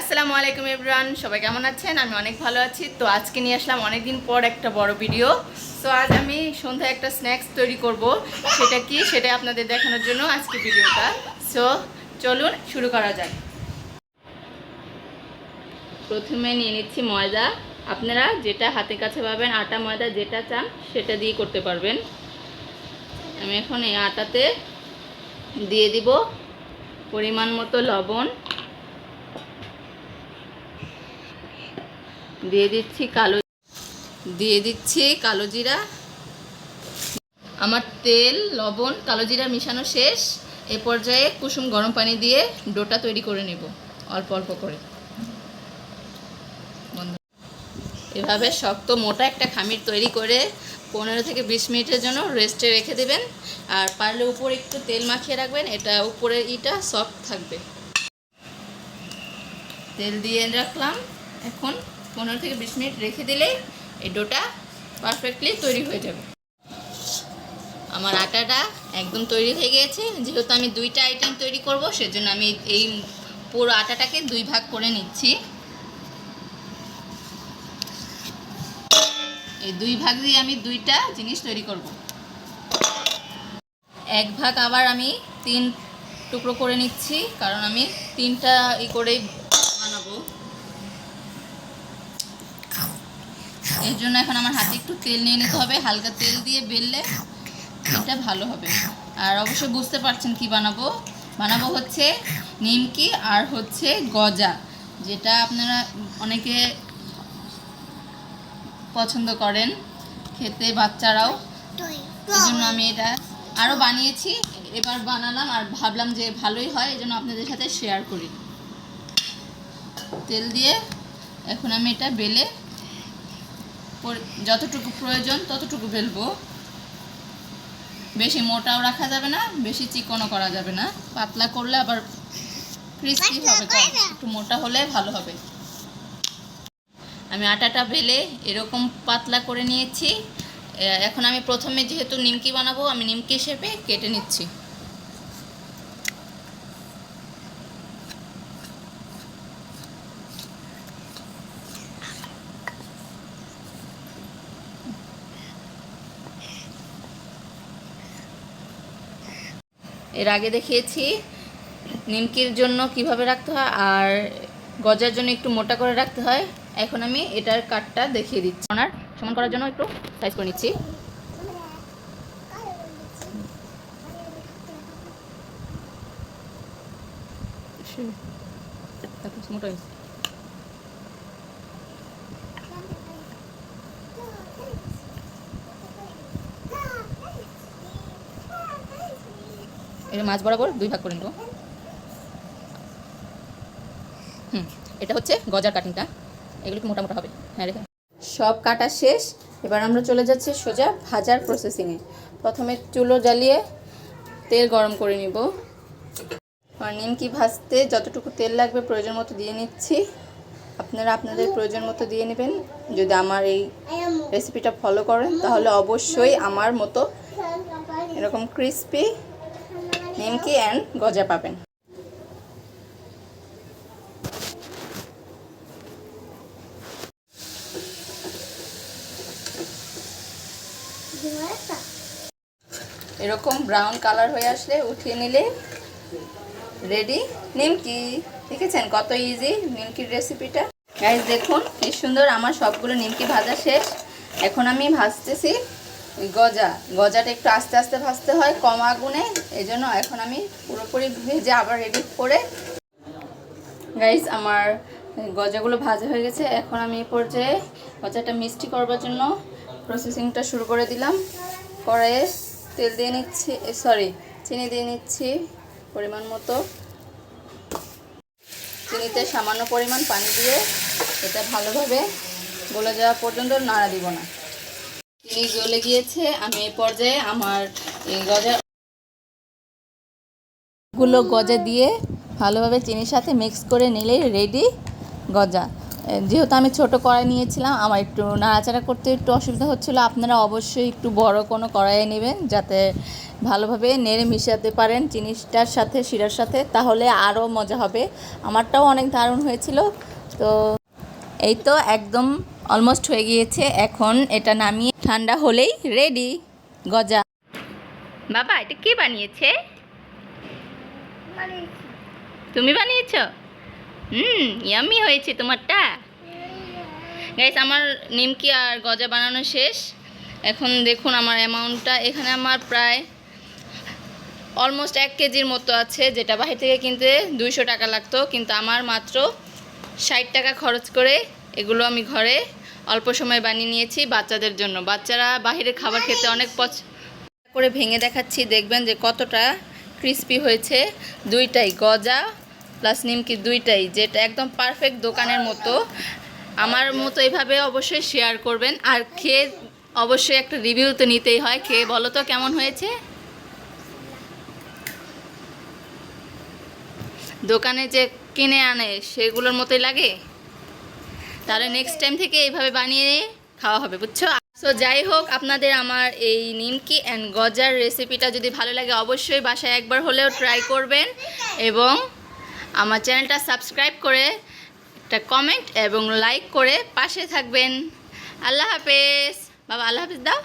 আসসালামু আলাইকুম ইমরান সবাই কেমন আছেন? আমি অনেক ভালো আছি। তো আজকে নিয়ে আসলাম অনেক দিন পর একটা বড় ভিডিও তো আজ আমি সন্ধ্যায় একটা স্ন্যাক্স তৈরি করব। সেটা কি? সেটা আপনাদের দেখানোর জন্য আজকে ভিডিওটা সো চলুন শুরু করা যাক। প্রথমে নিয়ে নিচ্ছি ময়দা। আপনারা যেটা হাতে কাছে পাবেন, আটা ময়দা যেটা চান, সেটা দিয়ে করতে পারবেন। আমি এখন এই আটাতে দিয়ে দিব পরিমাণ মতো লবণ। দিয়ে দিচ্ছি কালো দিয়ে দিচ্ছি কালো জিরা। আমার তেল, লবণ, কালো জিরা মিশানো শেষ। এ পর্যায়ে কুসুম গরম পানি দিয়ে ডোটা তৈরি করে নেব, অল্প অল্প করে। এভাবে শক্ত মোটা একটা খামির তৈরি করে পনেরো থেকে বিশ মিনিটের জন্য রেস্টে রেখে দেবেন। আর পারলে উপরে একটু তেল মাখিয়ে রাখবেন, এটা উপরের ইটা সফট থাকবে। তেল দিয়ে রাখলাম, এখন পনেরো থেকে বিশ মিনিট রেখে দিলে এই ডোটা পারফেক্টলি তৈরি হয়ে যাবে। আমার আটাটা একদম তৈরি হয়ে গিয়েছে। যেহেতু আমি দুইটা আইটেম তৈরি করব, সেজন্য আমি এই পুরো আটাটাকে দুই ভাগ করে নিচ্ছি। এই দুই ভাগ দিয়ে আমি দুইটা জিনিস তৈরি করব। এক ভাগ আবার আমি তিন টুকরো করে নিচ্ছি, কারণ আমি তিনটা ই করেই বানাবো এর জন্য এখন আমার হাতে একটু তেল নিয়ে নিতে হবে, হালকা তেল দিয়ে বেললে এটা ভালো হবে। আর অবশ্যই বুঝতে পারছেন কি বানাবো? বানাবো হচ্ছে নিমকি আর হচ্ছে গজা, যেটা আপনারা অনেকে পছন্দ করেন খেতে বাচ্চারাও। এই জন্য আমি এটা আরও বানিয়েছি, এবার বানালাম আর ভাবলাম যে ভালোই হয় এই জন্য আপনাদের সাথে শেয়ার করি। তেল দিয়ে এখন আমি এটা বেলে যতটুকু প্রয়োজন ততটুকু বেলবো বেশি মোটাও রাখা যাবে না বেশি চিকনও করা যাবে না। পাতলা করলে আবার ক্রিস্পি হবে একটু মোটা হলে ভালো হবে। আমি আটাটা বেলে এরকম পাতলা করে নিয়েছি। এখন আমি প্রথমে যেহেতু নিমকি বানাবো আমি নিমকি শেপে কেটে নিচ্ছি। এর আগে দেখিয়েছি নিমকির জন্য কীভাবে রাখতে হয় আর গজার জন্য একটু মোটা করে রাখতে হয়। এখন আমি এটার কাটটা দেখিয়ে দিচ্ছি। ওনার সমান করার জন্য একটু সাইজ করে নিচ্ছি। মোটা হয়েছে। এটা মাছ বরাবর দুই ভাগ করে নেব। হুম, এটা হচ্ছে গজার কাটিংটা। এগুলো কি মোটা মোটা হবে? হ্যাঁ রেখে সব কাটা শেষ। এবার আমরা চলে যাচ্ছি সোজা ভাজার প্রসেসিংয়ে প্রথমে চুলো জ্বালিয়ে তেল গরম করে নিব। নিমকি ভাজতে যতটুকু তেল লাগবে প্রয়োজন মতো দিয়ে নিচ্ছি। আপনারা আপনাদের প্রয়োজন মতো দিয়ে নেবেন। যদি আমার এই রেসিপিটা ফলো করেন, তাহলে অবশ্যই আমার মতো এরকম ক্রিস্পি নিমকি অ্যান্ড গজা পাবেন। এরকম ব্রাউন কালার হয়ে আসলে উঠিয়ে নিলে রেডি নিমকি। দেখেছেন কত ইজি নিমকির রেসিপিটা গাইজ দেখুন কি সুন্দর আমার সবগুলো নিমকি ভাজা শেষ। এখন আমি ভাজতেছি গজা। গজাটা একটু আস্তে আস্তে ভাজতে হয় কম আগুনে। এই জন্য এখন আমি পুরোপুরি ভেজে আবার রেডি করে গাইস আমার গজাগুলো ভাজা হয়ে গেছে। এখন আমি এই পর্যায়ে গজাটা মিষ্টি করবার জন্য প্রসেসিংটা শুরু করে দিলাম। কড়াইয়ে তেল দিয়ে নিচ্ছি সরি চিনি দিয়ে নিচ্ছি পরিমাণ মতো। চিনিতে সামান্য পরিমাণ পানি দিয়ে এটা ভালোভাবে গলে যাওয়া পর্যন্ত নাড়া দিব না। চিনি গিয়েছে। আমি এই পর্যায়ে আমার এই গজা গুলো গজা দিয়ে ভালোভাবে চিনির সাথে মিক্স করে নিলেই রেডি গজা। যেহেতু আমি ছোট কড়াই নিয়েছিলাম, আমার একটু নাড়াচাড়া করতে একটু অসুবিধা হচ্ছিল। আপনারা অবশ্যই একটু বড় কোনো কড়াইয়ে নেবেন যাতে ভালোভাবে নেড়ে মিশাতে পারেন জিনিসটার সাথে, শিরার সাথে, তাহলে আরও মজা হবে। আমারটাও অনেক দারুণ হয়েছিল। তো এই তো একদম অলমোস্ট হয়ে গিয়েছে। এখন এটা নামিয়ে ঠান্ডা হলেই রেডি গজা। বাবা এটা কে বানিয়েছে? তুমি বানিয়েছ? হুম ইয়ামি হয়েছে তোমারটা। গাইস আমার নিমকি আর গজা বানানো শেষ। এখন দেখুন আমার অ্যামাউন্টটা এখানে আমার প্রায় অলমোস্ট এক কেজির মতো আছে যেটা বাহির থেকে কিনতে দুইশো টাকা লাগতো। কিন্তু আমার মাত্র ষাট টাকা খরচ করে এগুলো আমি ঘরে অল্প সময় বানিয়ে নিয়েছি বাচ্চাদের জন্য। বাচ্চারা বাহিরে খাবার খেতে অনেক পছন্দ করে ভেঙে দেখাচ্ছি। দেখবেন যে কতটা ক্রিস্পি হয়েছে। দুইটাই গজা প্লাস নিমকি দুইটাই, যেটা একদম পারফেক্ট দোকানের মতো। আমার মতো এইভাবে অবশ্যই শেয়ার করবেন। আর খেয়ে অবশ্যই একটা রিভিউ তো নিতেই হয়। খেয়ে বলো তো কেমন হয়েছে? দোকানে যে কিনে আনে, সেগুলোর মতোই লাগে? তাহলে নেক্সট টাইম থেকে এইভাবে বানিয়ে খাওয়া হবে, বুঝছ? সো যাই হোক, আপনাদের আমার এই নিমকি অ্যান্ড গজার রেসিপিটা যদি ভালো লাগে, অবশ্যই বাসায় একবার হলেও ট্রাই করবেন এবং আমার চ্যানেলটা সাবস্ক্রাইব করে একটা কমেন্ট এবং লাইক করে পাশে থাকবেন। আল্লাহ হাফেজ। বাবা, আল্লাহ হাফেজ দাও.